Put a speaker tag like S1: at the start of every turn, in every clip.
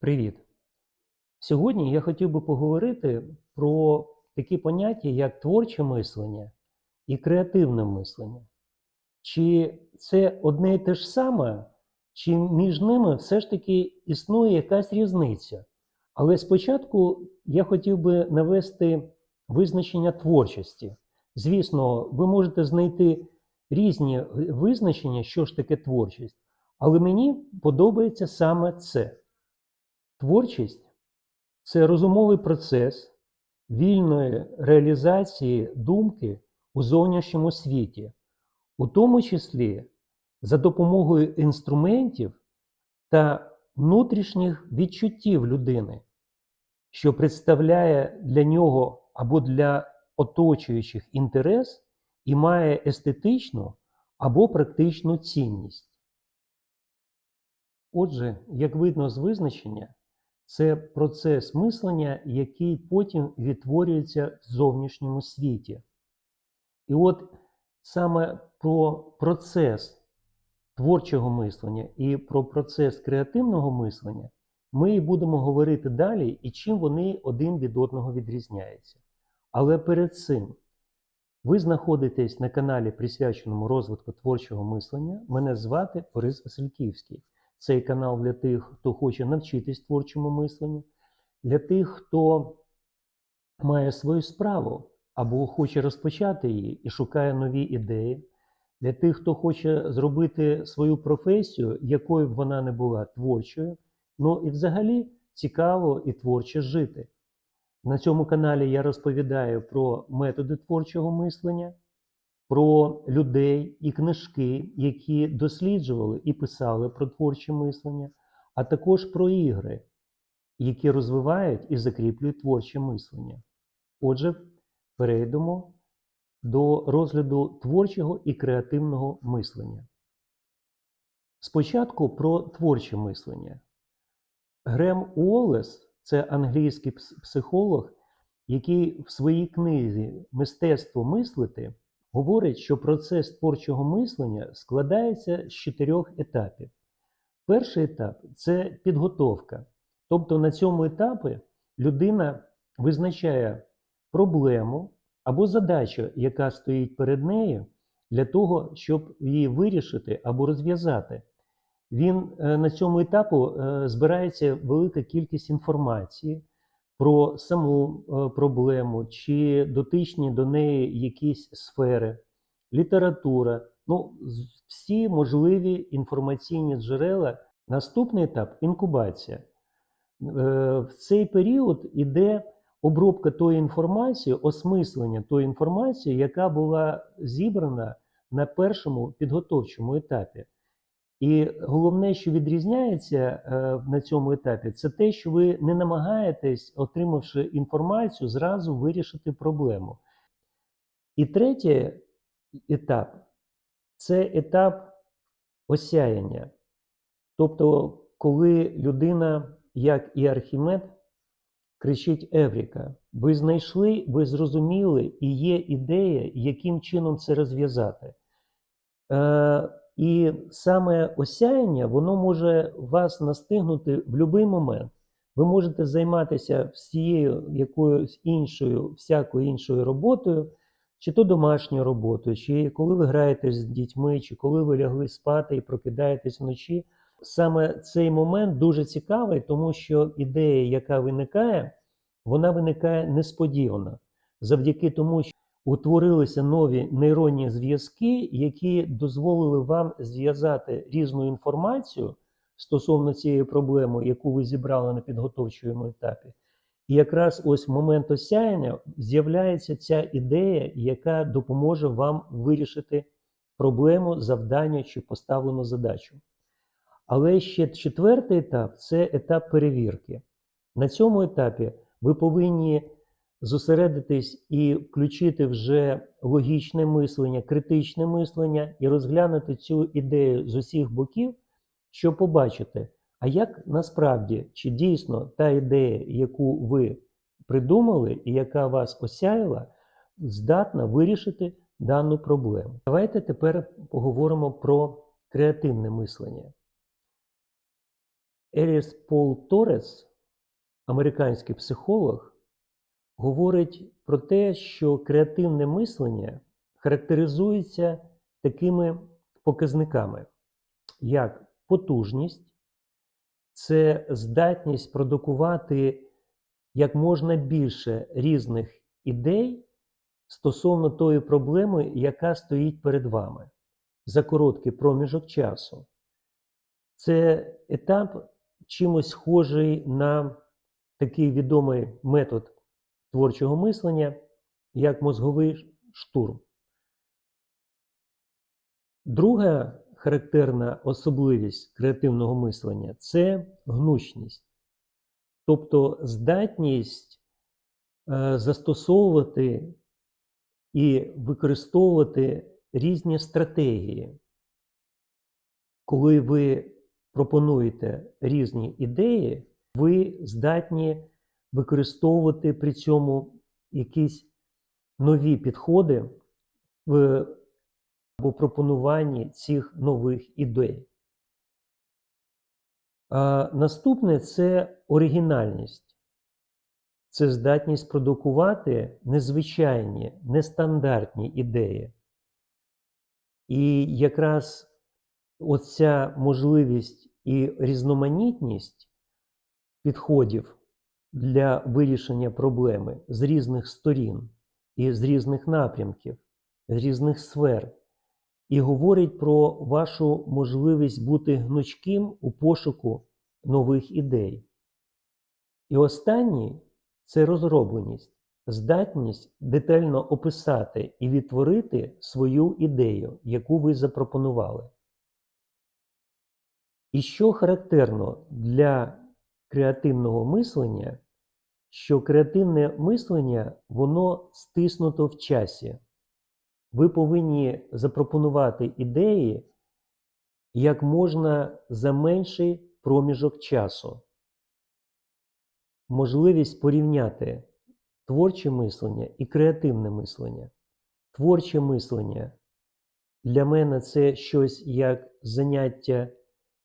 S1: Привіт! Сьогодні я хотів би поговорити про такі поняття, як творче мислення і креативне мислення. Чи це одне і те ж саме, чи між ними все ж таки існує якась різниця? Але спочатку я хотів би навести визначення творчості. Звісно, ви можете знайти різні визначення, що ж таке творчість, але мені подобається саме це. Творчість це розумовий процес вільної реалізації думки у зовнішньому світі, у тому числі за допомогою інструментів та внутрішніх відчуттів людини, що представляє для нього або для оточуючих інтерес і має естетичну або практичну цінність. Отже, як видно з визначення, це процес мислення, який потім відтворюється в зовнішньому світі. І от саме про процес творчого мислення і про процес креативного мислення ми і будемо говорити далі, і чим вони один від одного відрізняються. Але перед цим ви знаходитесь на каналі, присвяченому розвитку творчого мислення. Мене звати Борис Васильківський. Цей канал для тих, хто хоче навчитись творчому мисленню, для тих, хто має свою справу або хоче розпочати її і шукає нові ідеї, для тих, хто хоче зробити свою професію, якою б вона не була творчою, ну і взагалі цікаво і творче жити. На цьому каналі я розповідаю про методи творчого мислення про людей і книжки, які досліджували і писали про творче мислення, а також про ігри, які розвивають і закріплюють творче мислення. Отже, перейдемо до розгляду творчого і креативного мислення. Спочатку про творче мислення. Грем Уоллес – це англійський психолог, який в своїй книзі Мистецтво мислити говорить, що процес творчого мислення складається з чотирьох етапів. Перший етап це підготовка. Тобто на цьому етапі людина визначає проблему або задачу, яка стоїть перед нею, для того, щоб її вирішити або розв'язати. Він е, на цьому етапу е, збирається велика кількість інформації про саму е, проблему, чи дотичні до неї якісь сфери, література, ну, всі можливі інформаційні джерела. Наступний етап інкубація. Е, в цей період іде обробка тої інформації, осмислення тої інформації, яка була зібрана на першому підготовчому етапі. І головне, що відрізняється е, на цьому етапі, це те, що ви не намагаєтесь, отримавши інформацію, зразу вирішити проблему. І третій етап це етап осяяння. Тобто, коли людина, як і Архімед, кричить Евріка, ви знайшли, ви зрозуміли, і є ідея, яким чином це розв'язати. І саме осяяння, воно може вас настигнути в будь-який момент. Ви можете займатися всією якоюсь іншою, всякою іншою роботою, чи то домашньою роботою, чи коли ви граєте з дітьми, чи коли ви лягли спати і прокидаєтесь вночі. Саме цей момент дуже цікавий, тому що ідея, яка виникає, вона виникає несподівано завдяки тому, що утворилися нові нейронні зв'язки, які дозволили вам зв'язати різну інформацію стосовно цієї проблеми, яку ви зібрали на підготовчому етапі. І якраз ось в момент осяяння з'являється ця ідея, яка допоможе вам вирішити проблему, завдання чи поставлену задачу. Але ще четвертий етап це етап перевірки. На цьому етапі ви повинні зосередитись і включити вже логічне мислення, критичне мислення і розглянути цю ідею з усіх боків, щоб побачити, а як насправді чи дійсно та ідея, яку ви придумали і яка вас осяяла, здатна вирішити дану проблему. Давайте тепер поговоримо про креативне мислення. Еліс Пол Торес, американський психолог, говорить про те, що креативне мислення характеризується такими показниками, як потужність, це здатність продукувати як можна більше різних ідей стосовно тої проблеми, яка стоїть перед вами за короткий проміжок часу. Це етап чимось схожий на такий відомий метод творчого мислення, як мозговий штурм. Друга характерна особливість креативного мислення це гнучність, тобто здатність е, застосовувати і використовувати різні стратегії. Коли ви пропонуєте різні ідеї, ви здатні використовувати при цьому якісь нові підходи в або пропонуванні цих нових ідей. А Наступне це оригінальність. Це здатність продукувати незвичайні, нестандартні ідеї. І якраз оця можливість і різноманітність підходів для вирішення проблеми з різних сторін і з різних напрямків, з різних сфер, і говорить про вашу можливість бути гнучким у пошуку нових ідей. І останній це розробленість, здатність детально описати і відтворити свою ідею, яку ви запропонували. І що характерно для креативного мислення, що креативне мислення, воно стиснуто в часі. Ви повинні запропонувати ідеї як можна за менший проміжок часу. Можливість порівняти творче мислення і креативне мислення. Творче мислення для мене це щось як заняття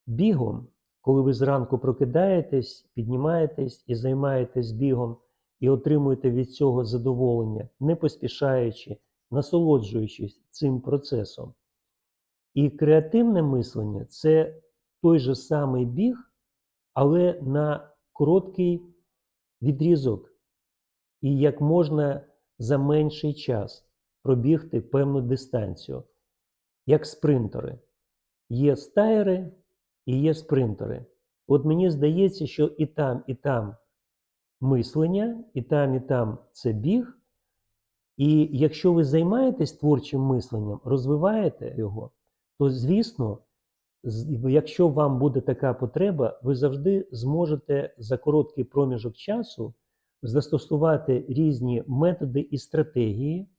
S1: бігом, коли ви зранку прокидаєтесь, піднімаєтесь і займаєтесь бігом, і отримуєте від цього задоволення, не поспішаючи, насолоджуючись цим процесом. І креативне мислення це той же самий біг, але на короткий відрізок, і як можна за менший час пробігти певну дистанцію, як спринтери. Є стайери і є спринтери. От мені здається, що і там, і там мислення, і там, і там це біг. І якщо ви займаєтесь творчим мисленням, розвиваєте його, то, звісно, якщо вам буде така потреба, ви завжди зможете за короткий проміжок часу застосувати різні методи і стратегії,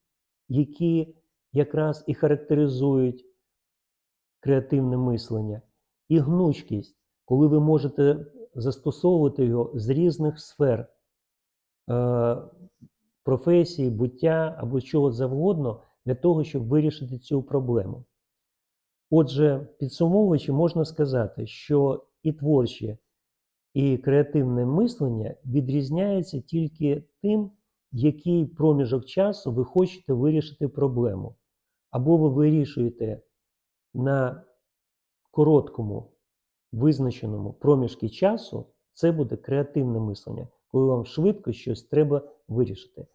S1: які якраз і характеризують креативне мислення, і гнучкість, коли ви можете застосовувати його з різних сфер е, професії, буття або чого завгодно для того, щоб вирішити цю проблему. Отже, підсумовуючи, можна сказати, що і творче, і креативне мислення відрізняється тільки тим, який проміжок часу ви хочете вирішити проблему. Або ви вирішуєте на короткому визначеному проміжку часу, це буде креативне мислення, коли вам швидко щось треба вирішити.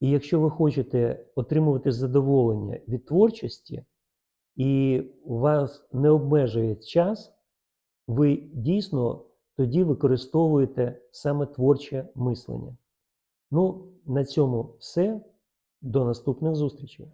S1: І якщо ви хочете отримувати задоволення від творчості, і у вас не обмежує час, ви дійсно тоді використовуєте саме творче мислення. Ну, на цьому все. До наступних зустрічей.